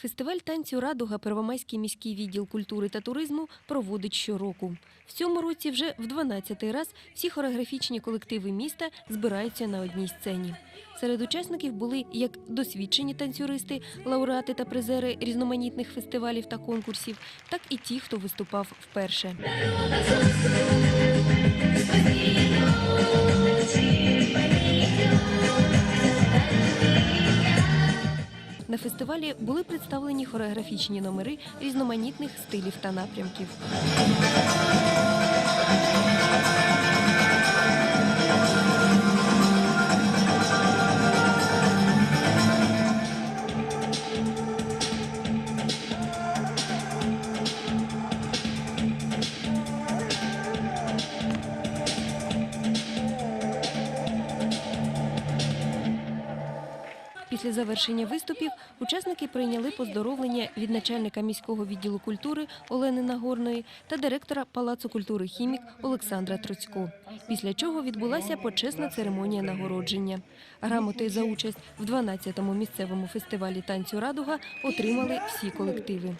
Фестиваль танцю Радуга Первомайський міський відділ культури та туризму проводить щороку. В цьому році вже в 12-й раз всі хореографічні колективи міста збираються на одній сцені. Серед учасників були як досвідчені танцюристи, лауреати та призери різноманітних фестивалів та конкурсів, так і ті, хто виступав вперше. На фестивалі були представлені хореографічні номери різноманітних стилів та напрямків. Після завершення виступів учасники прийняли поздоровлення від начальника міського відділу культури Олени Нагорної та директора Палацу культури Хімік Олександра Троцько. Після чого відбулася почесна церемонія нагородження. Грамоти за участь в 12-му місцевому фестивалі танцю Радуга отримали всі колективи.